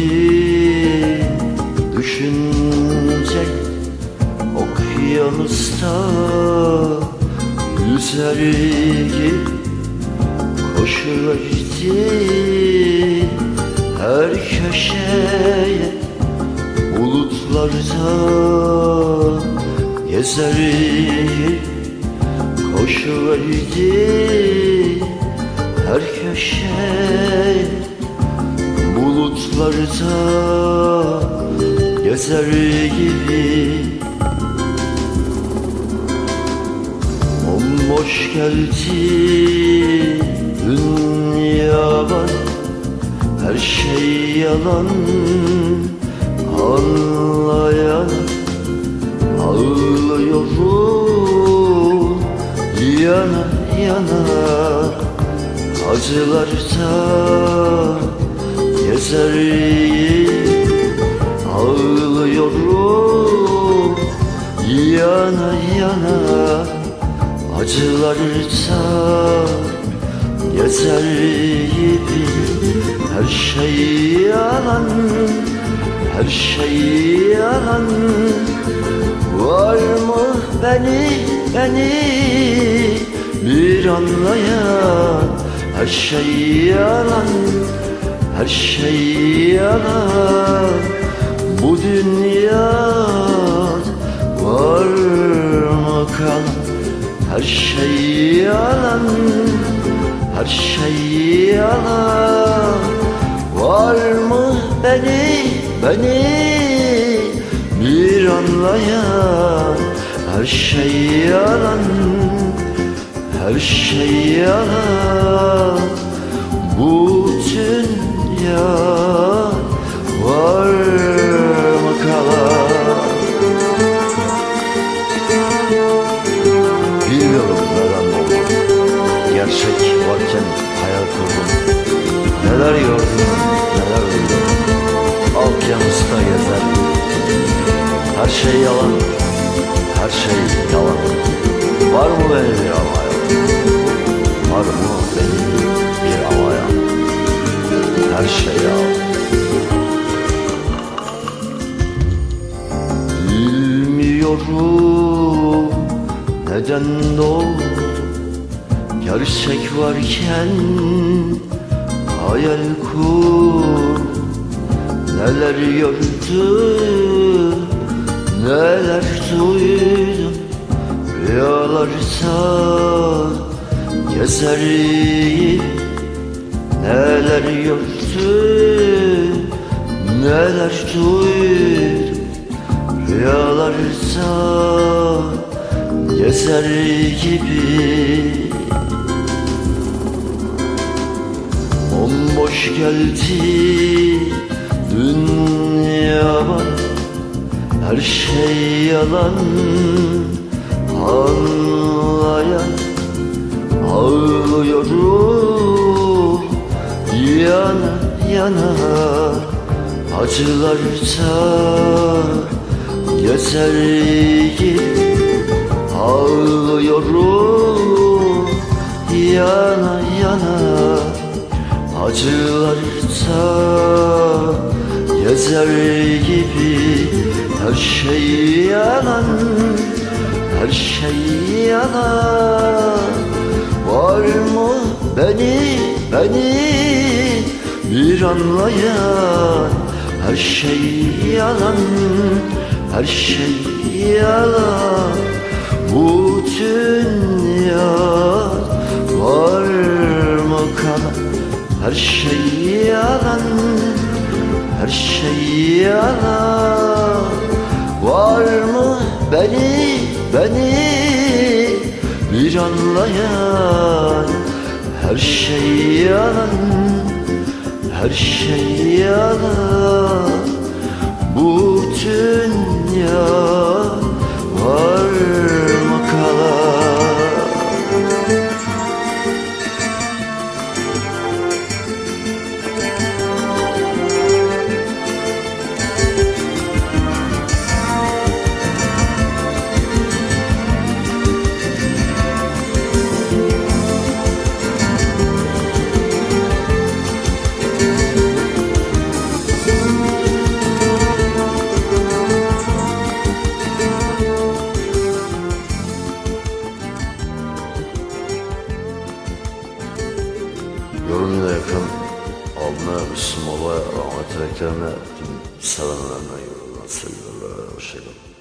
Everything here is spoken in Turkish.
Oluverdi düşünce Okyanusta Yüzergi Koşuverdi her köşeye Bulutlarda gezergi Koşuverdi her köşeye Bulutlarda gezer gibi. Bomboş geldi dünya var. Her şey yalan gezerim Ağlıyorum. Yana yana Acılarda gezer gibi Her şey yalan, her şey yalan. Var mı beni, beni bir anlayan Her şey yalan, her şey yalan Bu dünyada var mı kalan Her şey yalan, her şey yalan Var mı beni, beni bir anlayan? Her şey yalan, her şey yalan şey yalan, her şey yalan. Var mı benim bir havaya? Var mı benim bir havaya? Her şey yalan. Bilmiyorum neden doğdu. Gerçek varken hayal kur. Neler gördüm, neler duydum? Rüyalarda gezerim Neler gördüm, neler duydum? Rüyalarda gezer gibi. Bomboş geldi dünya var Her şey yalan anlayan Ağlıyorum yana yana Acılarda gezer gibi Ağlıyorum yana yana Acılarda gezer gibi Her şey yalan, her şey yalan. Var mı beni, beni bir anlayan? Her şey yalan, her şey yalan. Bu dünya var mı kalan Her şey yalan, her şey yalan beni, bir anlayan Her şey yalan, her şey yalan Bu dünya var Dileklerine tüm sevenlerine yoldan sevgilerle. Hoşçakalın.